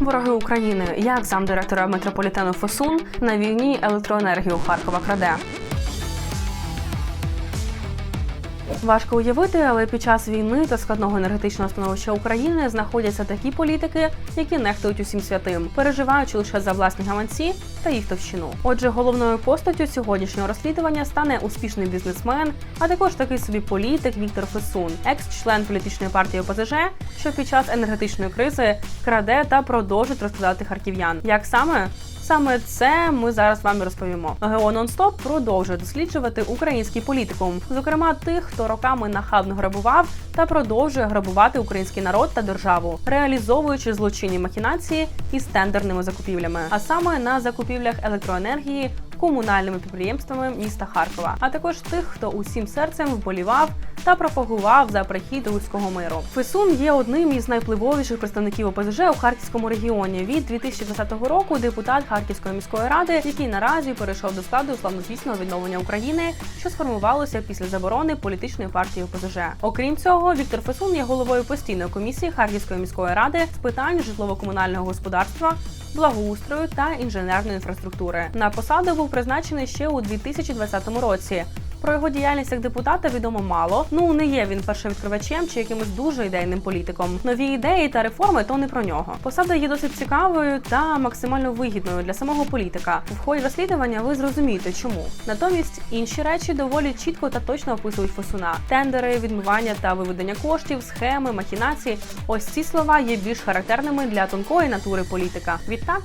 Вороги України, як замдиректора метрополітену Фосун на війні електроенергію Харкова краде. Важко уявити, але під час війни та складного енергетичного становища України знаходяться такі політики, які нехтують усім святим, переживаючи лише за власні гаманці та їх товщину. Отже, головною постаттю сьогоднішнього розслідування стане успішний бізнесмен, а також такий собі політик Віктор Фесун, екс-член політичної партії ОПЗЖ, що під час енергетичної кризи краде та продовжить розкладати харків'ян. Як саме? Саме це ми зараз вам розповімо. ГО «Нонстоп» продовжує досліджувати український політикум, зокрема тих, хто роками нахабно грабував та продовжує грабувати український народ та державу, реалізовуючи злочинні махінації із тендерними закупівлями, а саме на закупівлях електроенергії. Комунальними підприємствами міста Харкова, а також тих, хто усім серцем вболівав та пропагував за прихід руського миру. Фесун є одним із найвпливовіших представників ОПЗЖ у харківському регіоні. Від 2020 року депутат Харківської міської ради, який наразі перейшов до складу славнозвісного відновлення України, що сформувалося після заборони політичної партії ОПЗЖ. Окрім цього, Віктор Фесун є головою постійної комісії Харківської міської ради з питань житлово-комунального господарства. Благоустрою та інженерної інфраструктури на посаду був призначений ще у 2020 році. Про його діяльність як депутата відомо мало. Ну не є він першовідкривачем чи якимось дуже ідейним політиком. Нові ідеї та реформи то не про нього. Посада є досить цікавою та максимально вигідною для самого політика. В ході розслідування ви зрозумієте, чому. Натомість інші речі доволі чітко та точно описують фосуна: тендери, відмивання та виведення коштів, схеми, махінації. Ось ці слова є більш характерними для тонкої натури політика. Відтак.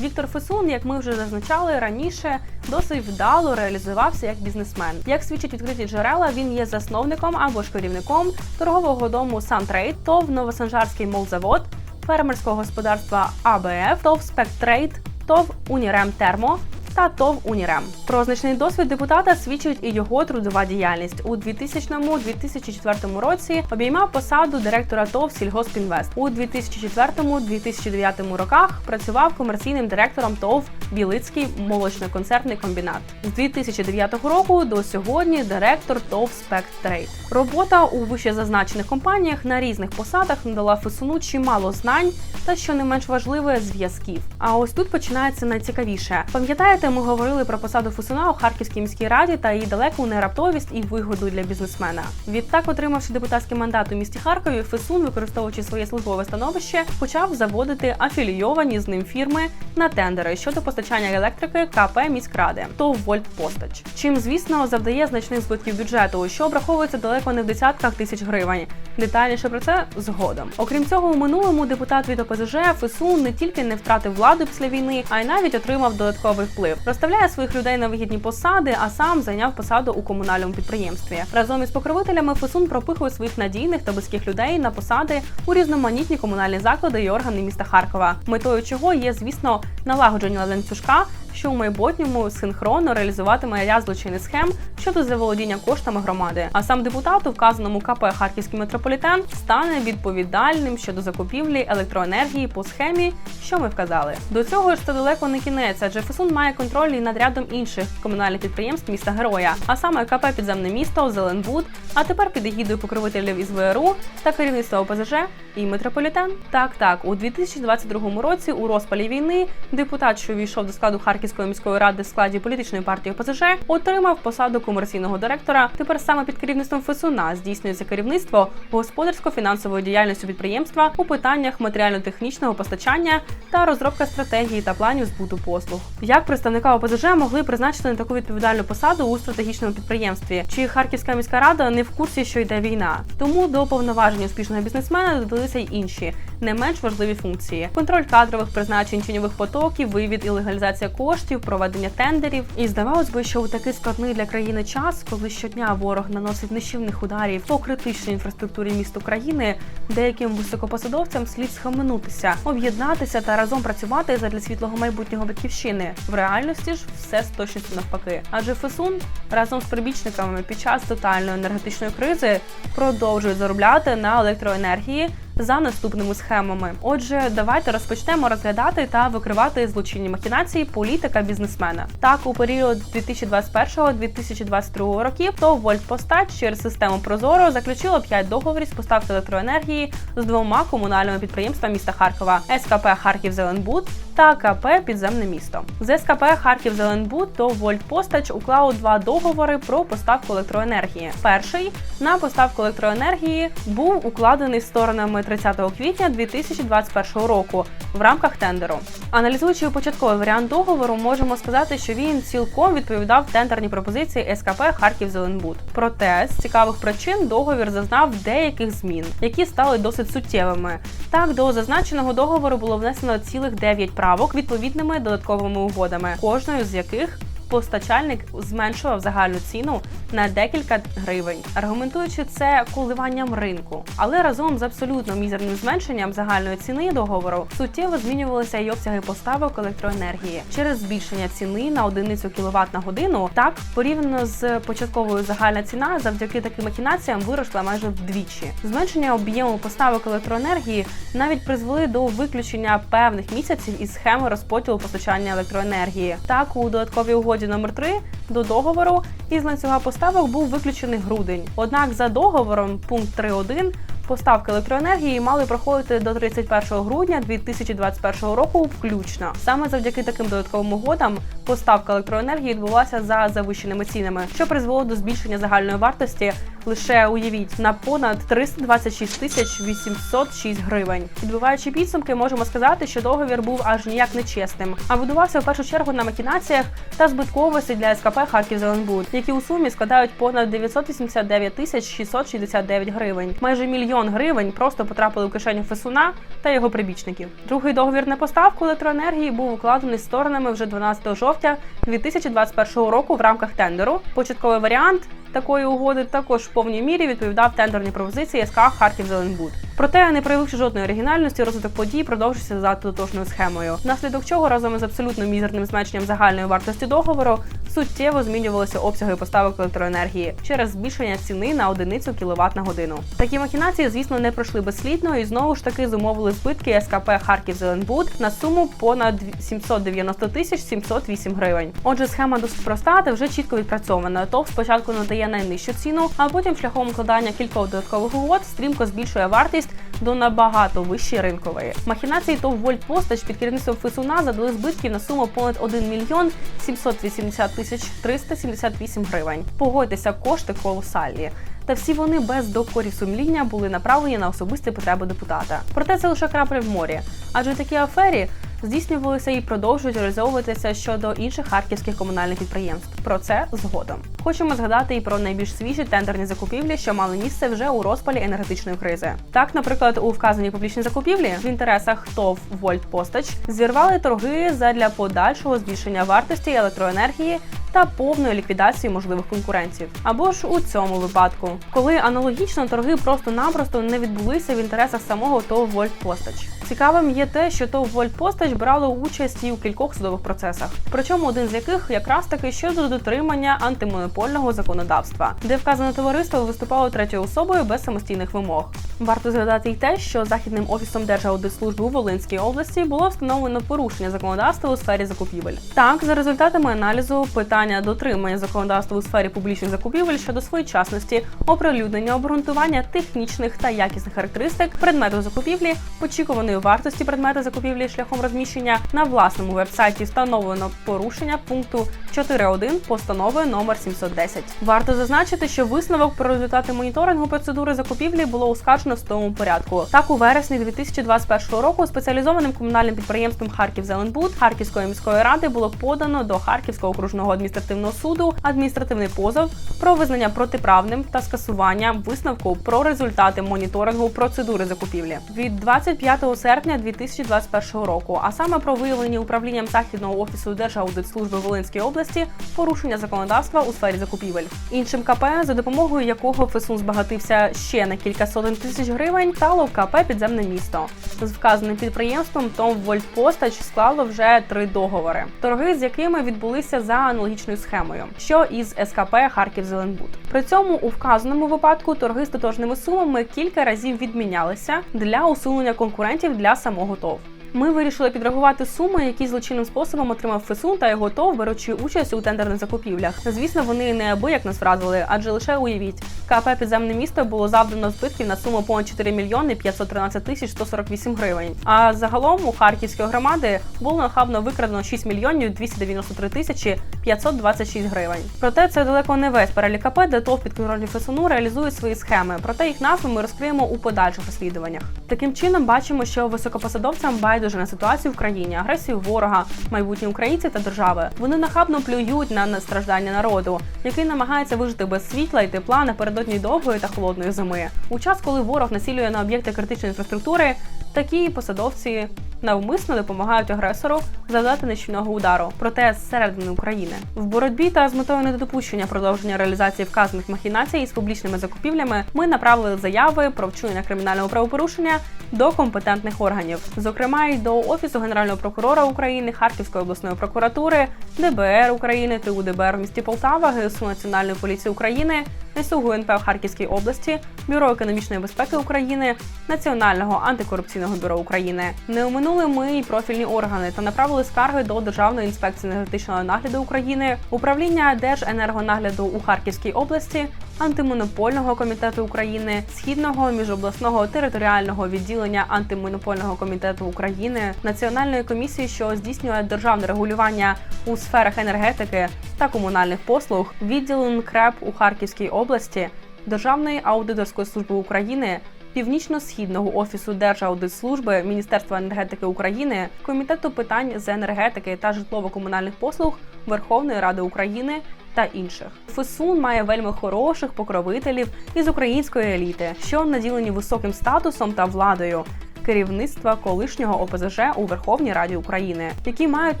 Віктор Фесун, як ми вже зазначали раніше, досить вдало реалізувався як бізнесмен. Як свідчать відкриті джерела, він є засновником або ж керівником торгового дому Сантрейд, ТОВ Новосанжарський молзавод, фермерського господарства АБФ, ТОВ Спектрейд, ТОВ Унірем Термо. Та ТОВ Унірем про значний досвід депутата свідчить і його трудова діяльність у 2000-2004 році. Обіймав посаду директора ТОВ Сільгоспінвест у 2004-2009 роках. Працював комерційним директором ТОВ Білицький молочно-концертний комбінат з 2009 року до сьогодні. Директор ТОВ Спектрейд. Робота у вищезазначених компаніях на різних посадах надала Фесуну чимало знань та, що не менш важливе, зв'язків. А ось тут починається найцікавіше. Пам'ятаєте, ми говорили про посаду Фесуна у Харківській міській раді та її далеку нераптовість і вигоду для бізнесмена. Відтак, отримавши депутатський мандат у місті Харкові, Фесун, використовуючи своє службове становище, почав заводити афілійовані з ним фірми на тендери щодо постачання електрики КП міськради ТОВ Вольтпостач. Чим, звісно, завдає значних збитків бюджету, що обраховується далеко не в десятках тисяч гривень. Детальніше про це згодом. Окрім цього, у минулому депутат від ОПЗЖ Фесун не тільки не втратив владу після війни, а й навіть отримав додатковий вплив. Розставляє своїх людей на вигідні посади, а сам зайняв посаду у комунальному підприємстві. Разом із покровителями Фесун пропихує своїх надійних та близьких людей на посади у різноманітні комунальні заклади і органи міста Харкова, метою чого є, звісно, налагодження ланцюжка що у майбутньому синхронно реалізуватиме ряд злочинних схем щодо заволодіння коштами громади. А сам депутат у вказаному КП Харківський метрополітен стане відповідальним щодо закупівлі електроенергії по схемі, що ми вказали. До цього ж це далеко не кінець, адже Фесун має контроль і над рядом інших комунальних підприємств міста Героя, а саме КП Підземне місто, Зеленбуд, а тепер під егідою покровителів із ВРУ та керівництва ОПЗЖ і метрополітен. Так, так, у 2022 році у розпалі війни депутат, що увійшов до складу Харківської міської ради в складі політичної партії ОПЗЖ, отримав посаду комерційного директора. Тепер саме під керівництвом Фесуна здійснюється керівництво господарсько-фінансової діяльності підприємства у питаннях матеріально-технічного постачання та розробка стратегії та планів збуту послуг. Як представника ОПЗЖ могли призначити на таку відповідальну посаду у стратегічному підприємстві? Чи Харківська міська рада не в курсі, що йде війна? Тому до повноважень успішного бізнесмена додалися й інші не менш важливі функції: контроль кадрових призначень тіньових потоків, вивід і легалізація коштів, проведення тендерів. І здавалось би, що у такий складний для країни час, коли щодня ворог наносить нищівних ударів по критичній інфраструктурі міст України, деяким високопосадовцям слід схаменутися, об'єднатися та разом працювати задля світлого майбутнього батьківщини. В реальності ж все з точністю навпаки. Адже Фесун разом з прибічниками під час тотальної енергетичної кризи продовжують заробляти на електроенергії за наступними схемами. Отже, давайте розпочнемо розглядати та викривати злочинні махінації політика бізнесмена. Так, у період 2021-2022 років то «Вольтпостач» через систему Прозоро заключило 5 договорів з поставки електроенергії з двома комунальними підприємствами міста Харкова СКП Харків Зеленбуд та КП Підземне місто. З СКП Харків Зеленбуд ТОВ «Вольтпостач» уклало два договори про поставку електроенергії. Перший на поставку електроенергії був укладений сторонами 30 квітня 2021 року в рамках тендеру. Аналізуючи початковий варіант договору, можемо сказати, що він цілком відповідав тендерній пропозиції СКП Харків Зеленбуд. Проте з цікавих причин договір зазнав деяких змін, які стали досить суттєвими. Так, до зазначеного договору було внесено цілих 9 правок відповідними додатковими угодами, кожною з яких Постачальник зменшував загальну ціну на декілька гривень, аргументуючи це коливанням ринку. Але разом з абсолютно мізерним зменшенням загальної ціни договору суттєво змінювалися й обсяги поставок електроенергії через збільшення ціни на одиницю кіловат на годину. Так порівняно з початковою загальна ціна завдяки таким махінаціям виросла майже вдвічі. Зменшення об'єму поставок електроенергії навіть призвели до виключення певних місяців із схеми розподілу постачання електроенергії. Так у додатковій угоді номер 3 до договору із ланцюга поставок був виключений грудень. Однак за договором пункт 3.1 Поставки електроенергії мали проходити до 31 грудня 2021 року, включно саме завдяки таким додатковим угодам поставка електроенергії відбулася за завищеними цінами, що призвело до збільшення загальної вартості лише уявіть на понад 326 тисяч 806 гривень. Підбиваючи підсумки, можемо сказати, що договір був аж ніяк нечесним, а будувався в першу чергу на махінаціях та збитковості для СКП Харків Зеленбуд, які у сумі складають понад 989 тисяч 669 гривень. Майже мільйон гривень просто потрапили в кишеню Фесуна та його прибічників. Другий договір на поставку електроенергії був укладений сторонами вже 12 жовтня 2021 року в рамках тендеру. Початковий варіант такої угоди також в повній мірі відповідав тендерній пропозиції СК Харків Зеленбуд. Проте, не проявивши жодної оригінальності, розвиток подій продовжився за тотожною схемою, внаслідок чого разом із абсолютно мізерним зменшенням загальної вартості договору суттєво змінювалися обсяги поставок електроенергії через збільшення ціни на одиницю кіловат на годину. Такі махінації, звісно, не пройшли безслідно і знову ж таки зумовили збитки СКП Харків Зеленбуд на суму понад 790 тисяч 708 гривень. Отже, схема досить проста та вже чітко відпрацьована. ТОВ спочатку надає найнижчу ціну, а потім шляхом укладання кількох додаткових угод стрімко збільшує вартість до набагато вищої ринкової. Махінації ТОВ Вольтпостач під керівництвом Фесуна задали збитків на суму понад 1 мільйон 780 тисяч 378 гривень. Погодьтеся, кошти колосальні. Та всі вони без докорів сумління були направлені на особисті потреби депутата. Проте це лише крапля в морі, адже такі афері здійснювалися і продовжують реалізовуватися щодо інших харківських комунальних підприємств. Про це згодом. Хочемо згадати і про найбільш свіжі тендерні закупівлі, що мали місце вже у розпалі енергетичної кризи. Так, наприклад, у вказаній публічній закупівлі в інтересах ТОВ Вольтпостач зірвали торги задля подальшого збільшення вартості електроенергії. Та повної ліквідації можливих конкурентів, або ж у цьому випадку, коли аналогічно торги просто-напросто не відбулися в інтересах самого ТОВ Вольтпостач. Цікавим є те, що ТОВ Вольтпостач брало участь і у кількох судових процесах, причому один з яких якраз таки щодо дотримання антимонопольного законодавства, де вказане товариство виступало третьою особою без самостійних вимог. Варто згадати й те, що західним офісом Держаудитслужби у Волинській області було встановлено порушення законодавства у сфері закупівель. Так, за результатами аналізу питання дотримання законодавства у сфері публічних закупівель щодо своєчасності, оприлюднення, обґрунтування технічних та якісних характеристик предмету закупівлі, очікуваної вартості предмета закупівлі шляхом розміщення на власному вебсайті встановлено порушення пункту 4.1 постанови номер 710. Варто зазначити, що висновок про результати моніторингу процедури закупівлі було оскаржено в судовому порядку. Так, у вересні 2021 року спеціалізованим комунальним підприємством Харків Зеленбуд Харківської міської ради було подано до Харківського окружного адміністративного суду адміністративний позов про визнання протиправним та скасування висновку про результати моніторингу процедури закупівлі від 25 серпня 2021 року, а саме про виявлені управлінням західного офісу Держаудитслужби Волинської області порушення законодавства у сфері закупівель. Іншим КП, за допомогою якого ФСУ збагатився ще на кілька сотень тисяч гривень, стало КП Підземне місто з вказаним підприємством Том Вольтпостач склало вже три договори, торги з якими відбулися за аналогічною схемою, що із СКП Харків Зеленбуд. При цьому у вказаному випадку торги з тотожними сумами кілька разів відмінялися для усунення конкурентів для самого ТОВ. Ми вирішили підрахувати суми, які злочинним способом отримав Фесун та його ТОВ, беручи участь у тендерних закупівлях. Звісно, вони неабияк нас вразили, адже лише уявіть, КП підземне місто було завдано збитків на суму понад 4 мільйони 513 тисяч 148 гривень. А загалом у харківської громади було нахабно викрадено 6 мільйонів 293 тисячі 526 гривень. Проте це далеко не весь перелік КП, де ТОВ підконтрольні ФСУ реалізують свої схеми. Проте їх назви ми розкриємо у подальших розслідуваннях. Таким чином бачимо, що високопосадовцям байдуже на ситуацію в країні, агресію ворога, майбутні українці та держави. Вони нахабно плюють на страждання народу, який намагається вижити без світла і тепла напередодні довгої та холодної зими. У час, коли ворог насілює на об'єкти критичної інфраструктури, такі посадовці навмисно допомагають агресору завдати нищівного удару, проте зсередини України в боротьбі та з метою недопущення продовження реалізації вказаних махінацій з публічними закупівлями. Ми направили заяви про вчинення кримінального правопорушення до компетентних органів, зокрема й до офісу генерального прокурора України, Харківської обласної прокуратури, ДБР України, ТУ ДБР в місті Полтава, ГСУ Національної поліції України, НСУ ГУНП в Харківській області, Бюро економічної безпеки України, Національного антикорупційного бюро України. Не оминули ми й профільні органи та направили скарги до Державної інспекції енергетичного нагляду України, управління Держенергонагляду у Харківській області, антимонопольного комітету України, східного міжобласного територіального відділення антимонопольного комітету України, Національної комісії, що здійснює державне регулювання у сферах енергетики та комунальних послуг, відділу НКРЕП у Харківській області, Державної аудиторської служби України. Північно-східного офісу Держаудитслужби Міністерства енергетики України, комітету питань з енергетики та житлово-комунальних послуг Верховної Ради України та інших. ФСУН має вельми хороших покровителів із української еліти, що наділені високим статусом та владою. Керівництва колишнього ОПЗЖ у Верховній Раді України, які мають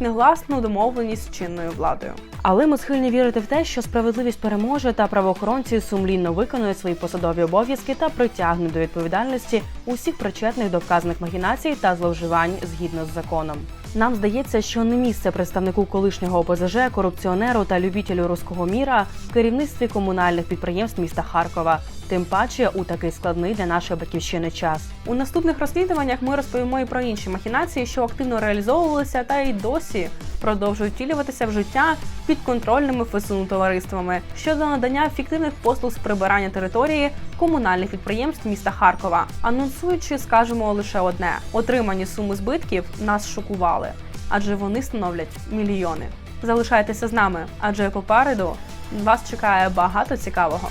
негласну домовленість з чинною владою. Але ми схильні вірити в те, що справедливість переможе та правоохоронці сумлінно виконують свої посадові обов'язки та притягнуть до відповідальності усіх причетних до вказаних махінацій та зловживань згідно з законом. Нам здається, що не місце представнику колишнього ОПЗЖ, корупціонеру та любітелю руського міра в керівництві комунальних підприємств міста Харкова. Тим паче у такий складний для нашої батьківщини час. У наступних розслідуваннях ми розповімо і про інші махінації, що активно реалізовувалися та й досі продовжують втілюватися в життя підконтрольними ФСУ товариствами щодо надання фіктивних послуг з прибирання території комунальних підприємств міста Харкова. Анонсуючи, скажемо лише одне: отримані суми збитків нас шокували, адже вони становлять мільйони. Залишайтеся з нами, адже попереду вас чекає багато цікавого.